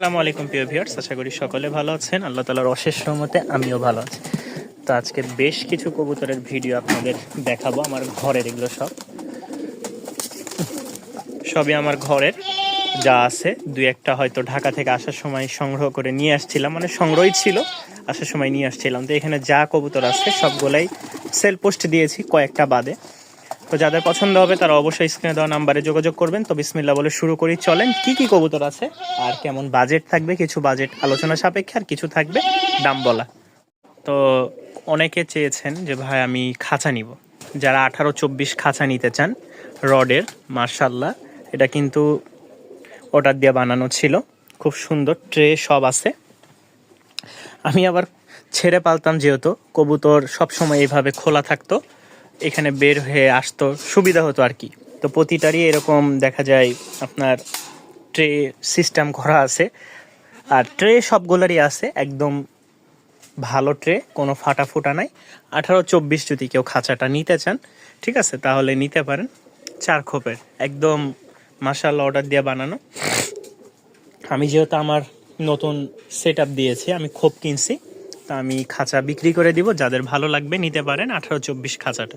আসসালামু আলাইকুম, প্রিয় ভিউয়ার্স। আশা করি সকলে ভালো আছেন। আল্লাহ তালার অশেষ রহমতে আমিও ভালো আছি। তো আজকে বেশ কিছু কবুতরের ভিডিও আপনাদের দেখাবো। আমার ঘরের এগুলো সব। সবই আমার ঘরের। যা আছে। দুই একটা হয়তো ঢাকা থেকে আসার সময় সংগ্রহ করে নিয়ে আসছিলাম। মানে সংগ্রহই ছিল। আসার সময় নিয়ে আসছিলাম। তো এখানে যা কবুতর আছে, সবগুলাই সেল পোস্ট দিয়েছি কয়েকটা বাদে। তো যাদের পছন্দ হবে, তারা অবশ্যই স্ক্রিনে দেওয়া নাম্বারে যোগাযোগ করবেন। তো বিসমিল্লা বলে শুরু করি। চলেন, কি কি কবুতর আছে? আর কেমন বাজেট থাকবে? কিছু বাজেট আলোচনা সাপেক্ষে, আর কিছু থাকবে দাম বলা। তো অনেকে চেয়েছেন যে, ভাই, আমি খাঁচা নিব। যারা আঠারো, চব্বিশ খাঁচা নিতে চান, রডের মার্শাল্লাহ এটা কিন্তু অর্ডার দিয়ে বানানো ছিল। খুব সুন্দর ট্রে সব আছে। আমি আবার ছেড়ে পালতাম যেহেতু, কবুতর সবসময় এইভাবে খোলা থাকতো। এখানে বের হয়ে আসতো, সুবিধা হতো আর কি। তো প্রতিটারই এরকম দেখা যায় আপনার ট্রে সিস্টেম করা আছে। আর ট্রে সবগুলোরই আছে, একদম ভালো ট্রে, কোনো ফাটা ফুটা নাই। আঠারো চব্বিশ যদি কেউ খাঁচাটা নিতে চান, ঠিক আছে, তাহলে নিতে পারেন। চার খোপের, একদম মাসাল অর্ডার দিয়ে বানানো। আমি যেহেতু আমার নতুন সেট দিয়েছি, আমি খোপ কিনছি। তা আমি খাঁচা বিক্রি করে দিব, যাদের ভালো লাগবে নিতে পারেন আঠারো চব্বিশ খাঁচাটা।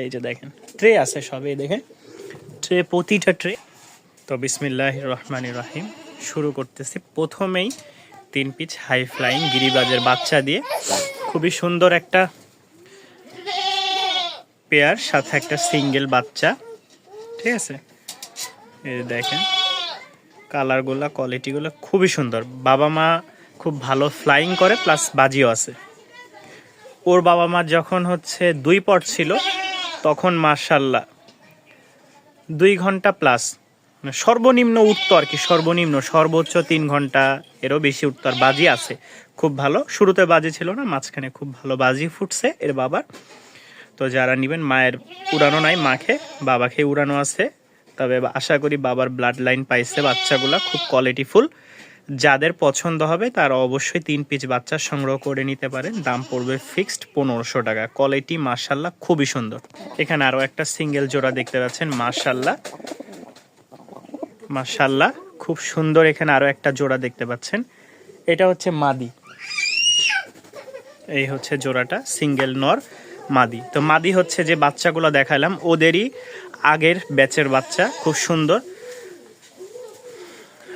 এই যে দেখেন, ট্রে আছে সব দেখেন। ট্রে, প্রতিটা ট্রে। তো বিসমিল্লাহ রহমান রাহিম, শুরু করতেছি। প্রথমেই তিন পিচ হাই ফ্লাইং গিরিবাজের বাচ্চা দিয়ে খুবই সুন্দর একটা পেয়ার, সাথে একটা সিঙ্গেল বাচ্চা, ঠিক আছে? এই দেখেন, কালারগুলো, কোয়ালিটিগুলো খুবই সুন্দর। বাবা মা খুব ভালো ফ্লাইং করে প্লাস বাজিও আছে। ওর বাবা মা যখন হচ্ছে দুই পট ছিল, তখন মার্শাল্লাহ দুই ঘণ্টা প্লাস মানে সর্বনিম্ন উঠতো আর কি, সর্বনিম্ন, সর্বোচ্চ তিন ঘণ্টা এরও বেশি উঠতো। আর বাজি আছে, খুব ভালো। শুরুতে বাজি ছিল না, মাঝখানে খুব ভালো বাজি ফুটছে এর বাবার তো যারা নেবেন, মায়ের উড়ানো নাই, মাকে, বাবাকে উড়ানো আছে। তবে আশা করি বাবার ব্লাড লাইন পাইছে বাচ্চাগুলা, খুব কোয়ালিটিফুল যাদের পছন্দ হবে তারা অবশ্যই তিন পিস বাচ্চা সংগ্রহ করে নিতে পারেন। দাম পড়বে ফিক্সড পনেরোশো টাকা। কোয়ালিটি মার্শাল্লাহ খুবই সুন্দর। এখানে আরও একটা সিঙ্গেল জোড়া দেখতে পাচ্ছেন মার্শাল্লাহ মার্শাল্লাহ খুব সুন্দর এখানে আরও একটা জোড়া দেখতে পাচ্ছেন। এটা হচ্ছে মাদি। এই হচ্ছে জোড়াটা সিঙ্গেল নর মাদি। তো মাদি হচ্ছে যে বাচ্চাগুলো দেখালাম, ওদেরই আগের ব্যাচের বাচ্চা, খুব সুন্দর।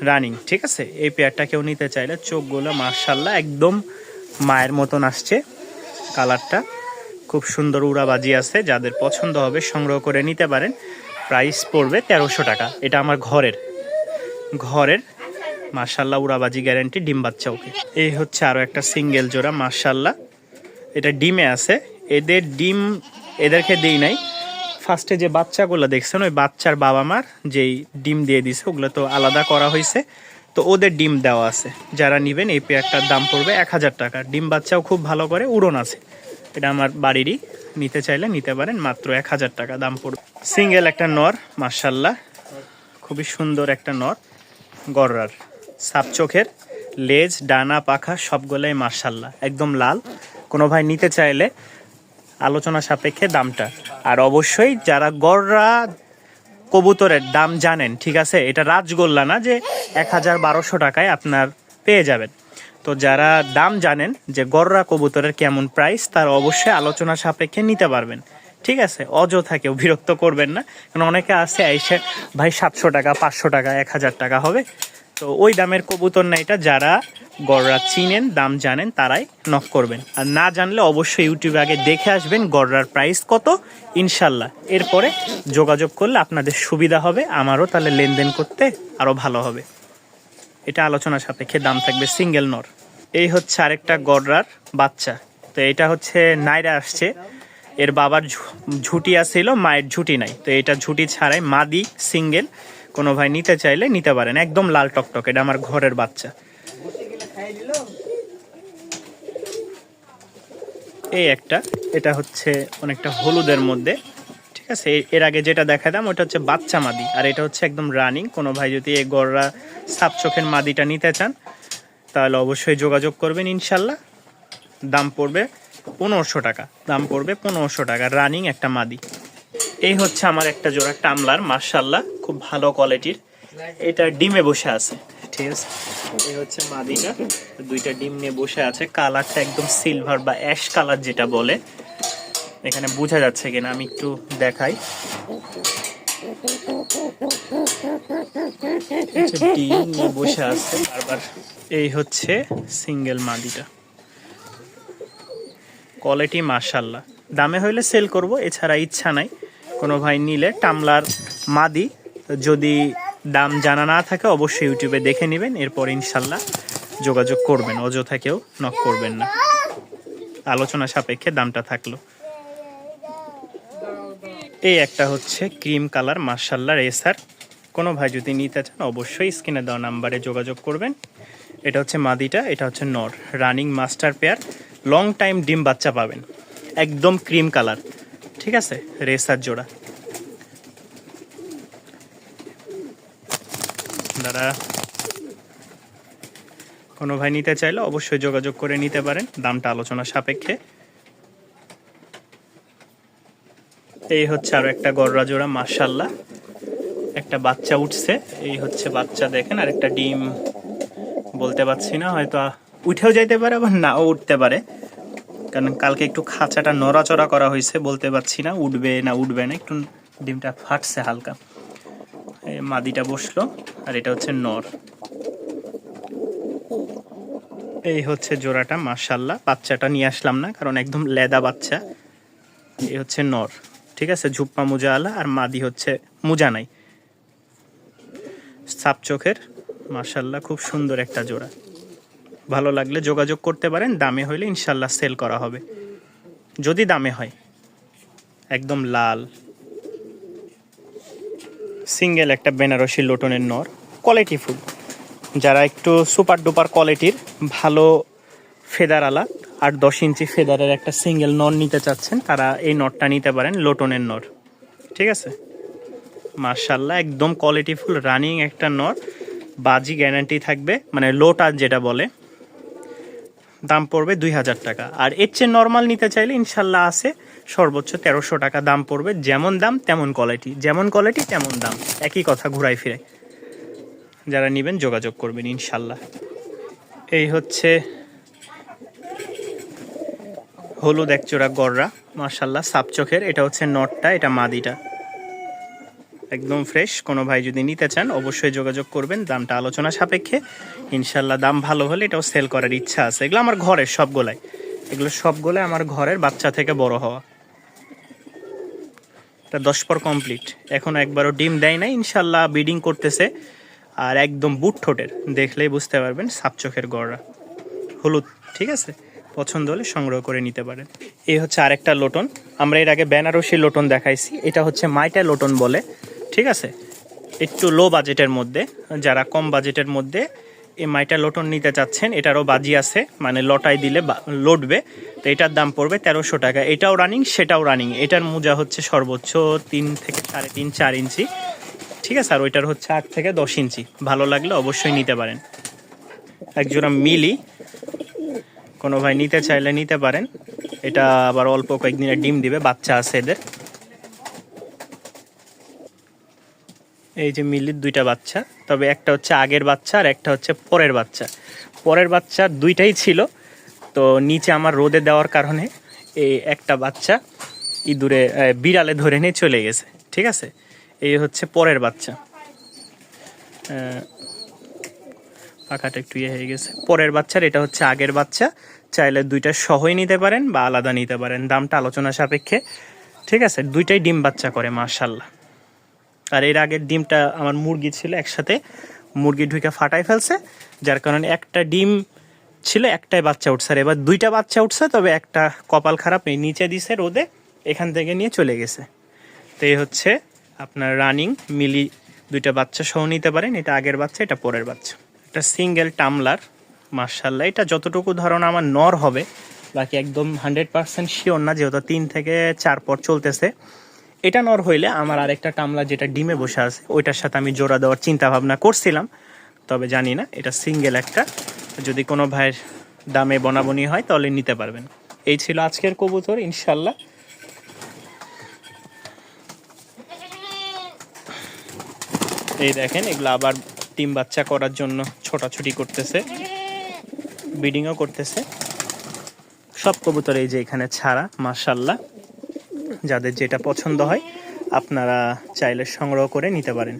রানিং ঠিক আছে? এই পেয়ারটা কেউ নিতে চাইলে চোখগুলো মার্শাল্লাহ একদম মায়ের মতন আসছে কালারটা। খুব সুন্দর উড়াবাজি আছে, যাদের পছন্দ হবে সংগ্রহ করে নিতে পারেন। প্রাইস পড়বে তেরোশো টাকা। এটা আমার ঘরের ঘরের মার্শাল্লাহ উড়াবাজি গ্যারেন্টি ডিম বাচ্চা ওকে। এই হচ্ছে আরও একটা সিঙ্গেল জোড়া মার্শাল্লাহ এটা ডিমে আছে। এদের ডিম এদেরকে দিই নাই। ফার্স্টে যে বাচ্চাগুলো দেখছেন, ওই বাচ্চার বাবা মার যেই ডিম দিয়ে দিছে, ওগুলো তো আলাদা করা হয়েছে তো ওদের ডিম দেওয়া আছে। যারা নেবেন, এই পেয়ারটার দাম পড়বে এক হাজার টাকা। ডিম বাচ্চাও খুব ভালো করে উড়ন আছে। এটা আমার বাড়িরই। নিতে চাইলে নিতে পারেন, মাত্র এক হাজার টাকা দাম পড়বে। সিঙ্গেল একটা নর মার্শাল্লাহ খুবই সুন্দর একটা নর। গররার। সাপ চোখের, লেজ, ডানা, পাখা, সবগুলোই মার্শাল্লাহ একদম লাল। কোনো ভাই নিতে চাইলে আলোচনা সাপেক্ষে দামটা। আর অবশ্যই যারা গররা কবুতরের দাম জানেন, ঠিক আছে, এটা রাজগোল্লা না, যে এক হাজার বারোশো টাকায় আপনার পেয়ে যাবেন। তো যারা দাম জানেন যে গররা কবুতরের কেমন প্রাইস তার অবশ্যই আলোচনা সাপেক্ষে নিতে পারবেন। ঠিক আছে, অযথা কেউ বিরক্ত করবেন না। কারণ অনেকে আছে এসে ভাই সাতশো টাকা, পাঁচশো টাকা, এক হাজার টাকা হবে। তো ওই দামের কবুতর না এটা, যারা গড়রা চিনেন, দাম জানেন, তারাই নক করবেন। আর না জানলে অবশ্যই ইউটিউবে আগে দেখে আসবেন গড়রার প্রাইস কত। ইনশাল্লাহ। এরপরে যোগাযোগ করলে আপনাদের সুবিধা হবে, আমারও তাহলে লেনদেন করতে আরও ভালো হবে। এটা আলোচনা সাপেক্ষে দাম থাকবে সিঙ্গেল নর এই হচ্ছে আরেকটা গড়রার বাচ্চা। তো এটা হচ্ছে নাইরা আসছে। এর বাবার ঝুটি আসছিল মায়ের ঝুটি নাই। তো এটা ঝুটি ছাড়াই মাদি সিঙ্গেল কোনো ভাই নিতে চাইলে নিতে পারেন, একদম লাল টকটক, এটা আমার ঘরের বাচ্চা। এই একটা, এটা হচ্ছে অনেকটা হলুদের মধ্যে, ঠিক আছে? এর আগে যেটা দেখাতাম, ওটা হচ্ছে বাচ্চা মাদি, আর এটা হচ্ছে একদম রানিং। কোনো ভাই যদি এই গড়রা সাপ চোখের মাদিটা নিতে চান, তাহলে অবশ্যই যোগাযোগ করবেন ইনশাল্লাহ। দাম পড়বে পনেরোশো টাকা, দাম পড়বে পনেরোশো টাকা, রানিং একটা মাদি। এই হচ্ছে আমার একটা জোড়া টামলার মার্শাল্লাহ খুব ভালো কোয়ালিটির। এটা ডিমে বসে আছে, ঠিক আছে? এই হচ্ছে মাদিটা দুইটা ডিম নিয়ে বসে আছে। কালারটা একদম সিলভার বা অ্যাশ কালার যেটা বলে। এখানে বোঝা যাচ্ছে কিনা, আমি একটু দেখাই। নিয়ে বসে আছে, বারবার। এই হচ্ছে সিঙ্গেল মাদিটা কোয়ালিটি মার্শাল্লাহ দামে হইলে সেল করব, এছাড়া ইচ্ছা নাই। কোনো ভাই নিলে টামলার মাদি। যদি দাম জানা না থাকে, অবশ্যই ইউটিউবে দেখে নেবেন, এরপর ইনশাল্লাহ যোগাযোগ করবেন, অযথা কেউ নক করবেন না। আলোচনা সাপেক্ষে দামটা থাকল। এই একটা হচ্ছে ক্রিম কালার মার্শাল্লাহ রেসার। কোনো ভাই যদি নিতে চান, অবশ্যই স্ক্রিনে দেওয়া নাম্বারে যোগাযোগ করবেন। এটা হচ্ছে মাদিটা, এটা হচ্ছে নর। Running master pair long time ডিম বাচ্চা পাবেন। একদম ক্রিম কালার। ঠিক আছে? রেসার জোড়া। দাদা কোনো ভাই নিতে চাইলে অবশ্যই যোগাযোগ করে নিতে পারেন। দামটা আলোচনা সাপেক্ষে। এই হচ্ছে আরও একটা গররা জোড়া মার্শাল্লাহ একটা বাচ্চা উঠছে। এই হচ্ছে বাচ্চা দেখেন আর একটা ডিম বলতে পারছি না, হয়তো উঠেও যাইতে পারে আবার নাও উঠতে পারে। কারণ কালকে একটু খাঁচাটা নড়াচড়া করা হয়েছে, বলতে পারছি না, উঠবে না উঠবে না, একটু ডিমটা ফাটছে হালকা। মাদিটা বসল, আর এটা হচ্ছে নর। এই হচ্ছে জোড়াটা মার্শাল্লাহ বাচ্চাটা নিয়ে আসলাম না, কারণ একদম লেদা বাচ্চা। এই হচ্ছে নর, ঠিক আছে? ঝুপ্পা মোজা আলা আর মাদি হচ্ছে মোজা নাই সাপ চোখের মার্শাল্লাহ খুব সুন্দর একটা জোড়া। ভালো লাগলে যোগাযোগ করতে পারেন, দামে হইলে ইনশাল্লাহ সেল করা হবে। যদি দামে হয়, একদম লাল। সিঙ্গেল একটা বেনারসি লোটনের নর কোয়ালিটি ফুল। যারা একটু সুপার ডুপার কোয়ালিটির ভালো ফেদার আলা আর দশ ইঞ্চি ফেদারের একটা সিঙ্গেল নর নিতে চাচ্ছেন, তারা এই নটটা নিতে পারেন, লোটনের নর। ঠিক আছে? মার্শাল্লাহ একদম কোয়ালিটিফুল রানিং একটা নর, বাজি গ্যারান্টি থাকবে মানে লোটার যেটা বলে দাম পড়বে দুই হাজার টাকা। আর এর চেয়ে নর্মাল নিতে চাইলে ইনশাল্লাহ আছে সর্বোচ্চ তেরোশো টাকা দাম পড়বে, যেমন দাম তেমন কোয়ালিটি যেমন কোয়ালিটি তেমন দাম। একই কথা ঘুরাই ফিরে যারা নেবেন যোগাযোগ করবেন ইনশাল্লাহ। এই হচ্ছে হলুদ একচোড়া গররা মার্শাল্লাহ সাপ চোখের এটা হচ্ছে নটটা, এটা মাদিটা। একদম ফ্রেশ কোনো ভাই যদি নিতে চান, অবশ্যই যোগাযোগ করবেন। দামটা আলোচনা সাপেক্ষে। ইনশাল্লাহ দাম ভালো হলে এটাও সেল করার ইচ্ছা আছে। এগুলো আমার ঘরের সবগুলাই এগুলো সবগুলো আমার ঘরের বাচ্চা থেকে বড় হওয়া। এটা দশ পর কমপ্লিট এখনও একবারও ডিম দেয় না ইনশাল্লাহ বিডিং করতেছে। আর একদম বুট ঠোঁটের। দেখলেই বুঝতে পারবেন, সাপ চোখের গড়রা হলুদ, ঠিক আছে? পছন্দ হলে সংগ্রহ করে নিতে পারেন। এই হচ্ছে আরেকটা লোটন। আমরা এর আগে বেনারসি লোটন দেখাইছি। এটা হচ্ছে মাইটা লোটন বলে। ঠিক আছে? একটু লো বাজেটের মধ্যে, যারা কম বাজেটের মধ্যে এই মাইটা লোটন নিতে চাচ্ছেন, এটারও বাজি আছে মানে লটাই দিলে লটবে তো এটার দাম পড়বে তেরোশো টাকা। এটাও রানিং সেটাও রানিং এটার মোজা হচ্ছে সর্বোচ্চ তিন থেকে সাড়ে তিন, চার ইঞ্চি। ঠিক আছে? আর ওইটার হচ্ছে আট থেকে দশ ইঞ্চি। ভালো লাগলে অবশ্যই নিতে পারেন। একজোড়া মিলি, কোনো ভাই নিতে চাইলে নিতে পারেন। এটা আবার অল্প কয়েকদিনের ডিম দিবে, বাচ্চা আছে এদের। এই যে মিলির দুইটা বাচ্চা, তবে একটা হচ্ছে আগের বাচ্চা আর একটা হচ্ছে পরের বাচ্চা। পরের বাচ্চা দুইটাই ছিল, তো নিচে আমার রোদে দেওয়ার কারণে এই একটা বাচ্চা ইঁদুরে বিড়ালে ধরে নিয়ে চলে গেছে, ঠিক আছে? এই হচ্ছে পরের বাচ্চা। পাখাটা একটু ইয়ে হয়ে গেছে। পরের বাচ্চার এটা হচ্ছে আগের বাচ্চা, চাইলে দুইটা সহই নিতে পারেন বা আলাদা নিতে পারেন। দামটা আলোচনা সাপেক্ষে, ঠিক আছে? দুইটাই ডিম বাচ্চা করে মার্শাল্লাহ আর এর আগের ডিমটা আমার মুরগি ছিল একসাথে, মুরগি ঢুকে ফাটাই ফেলছে, যার কারণে একটা ডিম ছিল, একটাই বাচ্চা উঠছে। আর এবার দুইটা বাচ্চা উঠছে, তবে একটা কপাল খারাপ এই নিচে দিছে রোদে, এখান থেকে নিয়ে চলে গেছে। তো এই হচ্ছে আপনার রানিং মিলি দুইটা বাচ্চা সহ নিতে পারেন, এটা আগের বাচ্চা, এটা পরের বাচ্চা। এটা সিঙ্গেল টামলার মার্শাল্লাহ এটা যতটুকু ধারণা আমার নর হবে, বাকি একদম হান্ড্রেড পার্সেন্ট শিওর না, যেহেতু তিন থেকে চার পর চলতেছে। এটা নর হইলে আমার আরেকটা টামলা যেটা ডিমে বসে আছে, ওইটার সাথে আমি জোড়া দেওয়ার চিন্তা ভাবনা করছিলাম, তবে জানি না, এটা সিঙ্গেল একটা। যদি কোনো ভাইয়ের দামে বনাবনি হয় তাহলে নিতে পারবেন। এই ছিল আজকের কবুতর, ইনশাল্লাহ। এই দেখেন, এগুলো আবার ডিম বাচ্চা করার জন্য ছোটাছুটি করতেছে ব্রিডিংও করতেছে। সব কবুতর এই যে এখানে ছাড়া মার্শাল্লাহ যাদের যেটা পছন্দ হয় আপনারা চাইলে সংগ্রহ করে নিতে পারেন।